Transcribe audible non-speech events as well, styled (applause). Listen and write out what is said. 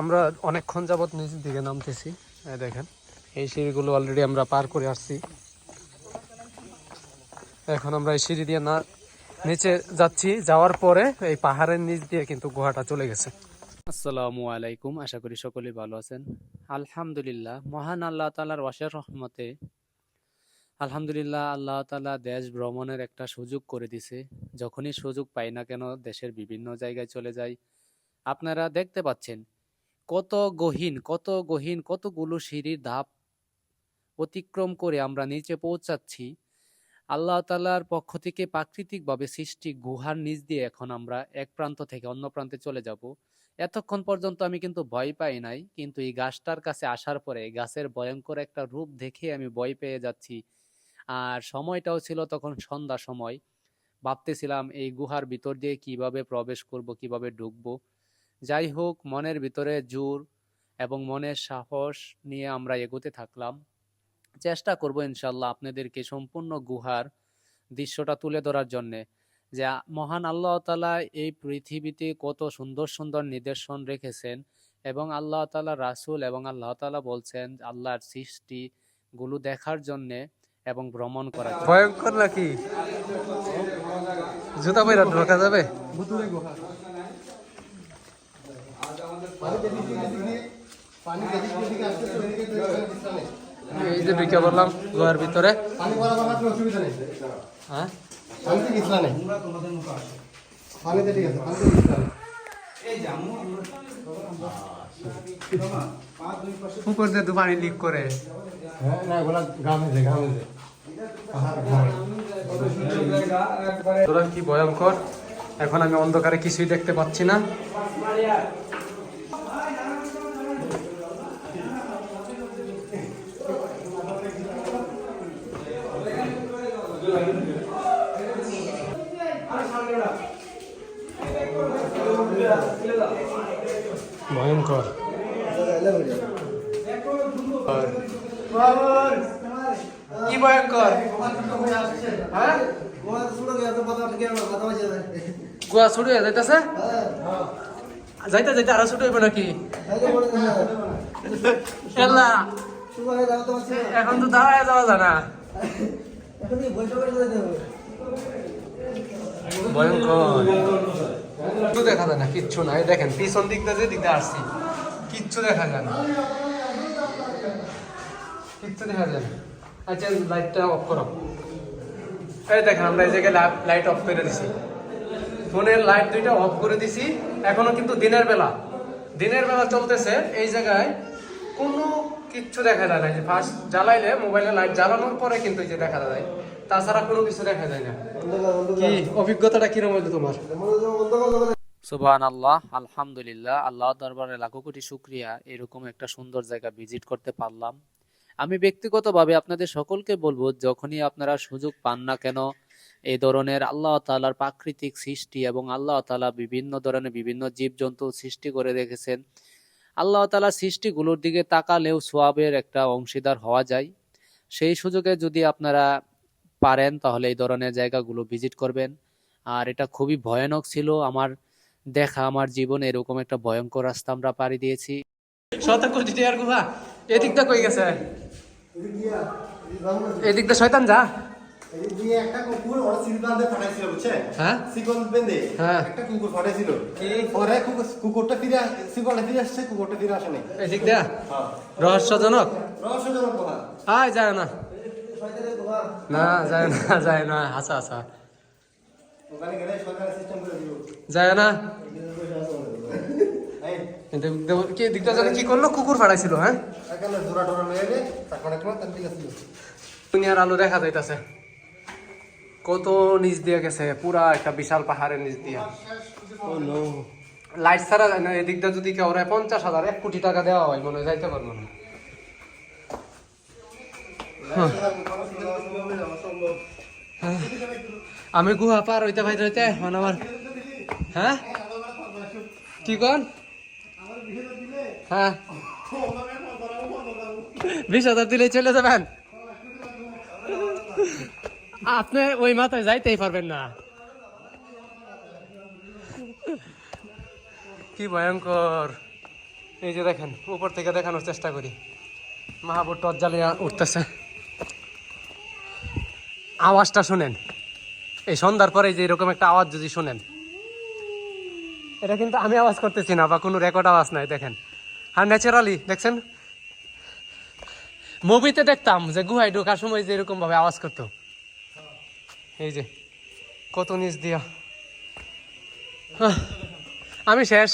আমরা অনেকক্ষণ যাবত নিচের দিকে নামতেছি। দেখেন, এই সিঁড়িগুলো অলরেডি আমরা পার করে আসছি। এখন আমরা এই সিঁড়ি দিয়ে না, নিচে যাচ্ছি, যাওয়ার পরে এই পাহাড়ের নিচ দিয়ে কিন্তু গুহাটা চলে গেছে। আসসালামু আলাইকুম, আশা করি সকলেই ভালো আছেন। আলহামদুলিল্লাহ, মহান আল্লাহ তালার ওয়াসের রহমতে, আলহামদুলিল্লাহ আল্লাহ তালা দেশ ভ্রমণের একটা সুযোগ করে দিছে। যখনই সুযোগ পাই না কেন, দেশের বিভিন্ন জায়গায় চলে যাই। আপনারা দেখতে পাচ্ছেন কত গহীন কত গহীন, কতগুলো সিঁড়ির ধাপ অতিক্রম করে আমরা নিচে পৌঁছাচ্ছি। আল্লাহ তালার পক্ষ থেকে প্রাকৃতিকভাবে সৃষ্টি গুহার নিচ দিয়ে এখন আমরা এক প্রান্ত থেকে অন্য প্রান্তে চলে যাব। এতক্ষণ পর্যন্ত আমি কিন্তু ভয় পাই নাই, কিন্তু এই গাছটার কাছে আসার পরে গাছের ভয়ঙ্কর একটা রূপ দেখে আমি ভয় পেয়ে যাচ্ছি। আর সময়টাও ছিল তখন সন্ধ্যা সময়। ভাবতেছিলাম এই গুহার ভিতর দিয়ে কীভাবে প্রবেশ করব, কীভাবে ঢুকবো। যাই হোক মনের ভিতরে জোর এবং মনের সাহস নিয়ে আমরা এগোতে থাকলাম। চেষ্টা করব ইনশাল্লাহ আপনাদেরকে সম্পূর্ণ গুহার দৃশ্যটা তুলে ধরার জন্যে যে মহান আল্লাহ তালা এই পৃথিবীতে কত সুন্দর সুন্দর নিদর্শন রেখেছেন এবং আল্লাহ তালা রাসূল এবং আল্লাহ তালা বলছেন আল্লাহর সৃষ্টি গুলো দেখার জন্যে এবং ভ্রমণ করার ভয়ঙ্কর নাকি? জুতা পয়রা ঢোকা যাবে পানি যেদিক যেদিকে আসতেছে ওইদিকে তো দিশা নেই। এই যে ঢুকে বললাম গুহার ভিতরে। হ্যাঁ? পুকুর দিয়ে দু পানি লিক করে। হ্যাঁ কি ভয়ঙ্কর? এখন আমি অন্ধকারে কিছুই দেখতে পাচ্ছি না। ভয়ঙ্কর। কি ভয়ঙ্কর? হ্যাঁ? গুয়া ছুটে যাইতেছে? যাইতে যাইতে আরও ছুটে হইব নাকি? এখন তো দাঁড়ায় যাওয়া যায় না। কিচ্ছু দেখা যায় না, কিচ্ছু না। দেখেন, পিছন দিক দিয়ে যে দিক দিয়ে আসছি, কিচ্ছু দেখা যায় না। কিচ্ছু দেখা যায় না। আচ্ছা লাইটটা অফ করো। এই দেখেন, আমরা এই জায়গায় লাইট অফ করে দিছি। ফোনের লাইট দুইটা অফ করে দিছি। এখনও কিন্তু দিনের বেলা। দিনের বেলা চলতেছে, এই জায়গায় কোনো কিচ্ছু দেখা যায় না। যে ফার্স্ট জ্বালাইলে মোবাইলে লাইট জ্বালানোর পরে কিন্তু এই যে দেখা যায়। তাছাড়া কোনো কিছু দেখা যায় না। কি অভিজ্ঞতাটা কীরকম হইল তোমার? সুবহান আল্লাহ আলহামদুলিল্লাহ আল্লাহ দরবারে লাখো কোটি শুক্রিয়া এরকম একটা সুন্দর জায়গা ভিজিট করতে পারলাম। আমি ব্যক্তিগতভাবে আপনাদের সকলকে বলব যখনই আপনারা সুযোগ পান না কেন এই ধরনের আল্লাহ তাআলার প্রাকৃতিক সৃষ্টি এবং আল্লাহ তাআলা বিভিন্ন ধরনের বিভিন্ন জীবজন্তু সৃষ্টি করে রেখেছেন আল্লাহ তাআলা সৃষ্টিগুলোর দিকে তাকালেও সোয়াবের একটা অংশীদার হওয়া যায়। সেই সুযোগে যদি আপনারা পারেন তাহলে এই ধরনের জায়গাগুলো ভিজিট করবেন। আর এটা খুবই ভয়ানক ছিল আমার দেখা আমার জীবনে এরকম একটা ভয়ঙ্কর রাস্তা আমরা পাড়ি দিয়েছি। শত কোটি টাকার গুহা? এদিকটা কই গেছে? এদিকটা শয়তান যা। একটা কুকুর ওরা সিল বাঁধে পাঠাইছিল বুঝছেন হ্যাঁ। শিকল বেঁধে হ্যাঁ। একটা কুকুর পাঠাইছিল পরে কুকুরটা ফিরে শিকলটা ফিরে আসছে কুকুরটা ফিরে আসে এদিক দিয়া? রহস্যজনক? রহস্যজনক কথা আয় যায় না। না যায় না (laughs) যায় না করে দিল যায় না? এই কি দিকটা জানে কি করল? কুকুর ফাড়াইছিল হ্যাঁ? দুনিয়ার আলো দেখা যাইতাছে। কত নিচ দিয়ে গেছে পুরা একটা বিশাল পাহাড়ের নিচ দিয়ে। লাইট ছাড়া যায় না এদিকটা যদি কেউ পঞ্চাশ হাজার এক কোটি টাকা দেওয়া হয় মনে হয় যাইতে পারব না। আমি গুহা পার হইতে ভাই হইতে এখন আমার হ্যাঁ? কি কন? হ্যাঁ। বিশ হাজার দিলে চলে যাবেন। আপনি ওই মাথায় যাইতেই পারবেন না। কি ভয়ঙ্কর। এই যে দেখেন, উপর থেকে দেখানোর চেষ্টা করি। মাহাবুর টর্চ জ্বালিয়ে উঠতেছে। আওয়াজটা শুনেন। এই সন্ধ্যার পরে যে এরকম একটা আওয়াজ যদি শুনেন। এটা কিন্তু আমি আওয়াজ করতেছি না বা কোনো রেকর্ড আওয়াজ নাই, দেখেন। আর ন্যাচারালি দেখছেন? মুভিতে দেখতাম যে গুহায় ঢোকার সময় যে এরকম ভাবে আওয়াজ করতো। এই যে, কত নিচ দিয়া। আমি শেষ।